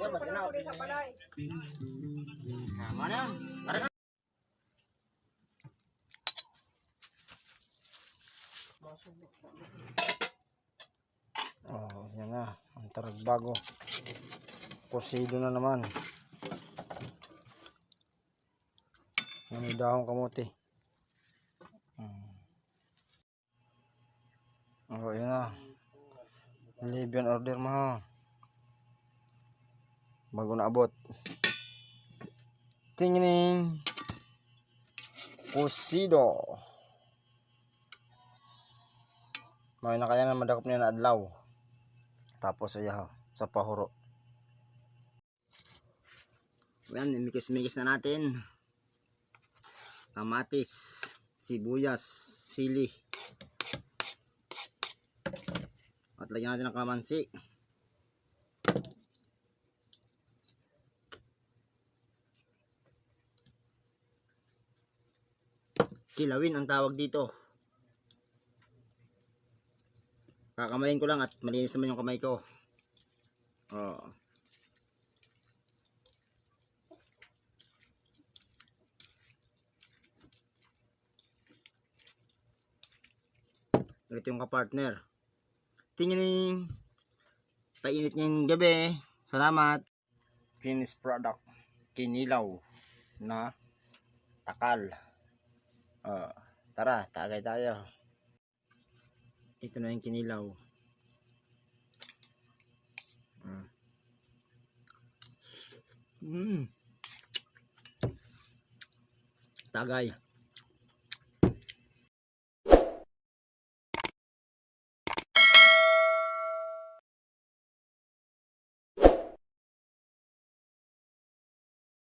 Yan, magkinaw. Tama na yan. Tara na. Oh, yan na. Ang taragbago. Kusido na naman. Na may dahong kamote. Hmm. Oh, yan na. Libyan order mo. Bago na abot. Tingning. Kusido. May na kaya na madakop niya na adlaw. Tapos ayaw sa pahuro. Yan, imikis-mikis na natin. Kamatis, sibuyas, sili. At lagyan natin ng kalamansi. Kilawin ang tawag dito. Kakamayin ko lang at malinis naman yung kamay ko. Oh. Ito yung kapartner. Tingin Painit niya yung gabi. Salamat. Finished product. Kinilaw na takal. Oh, tara, tagay tayo. Ito na yung kinilaw. Mm. Mm. Tagay.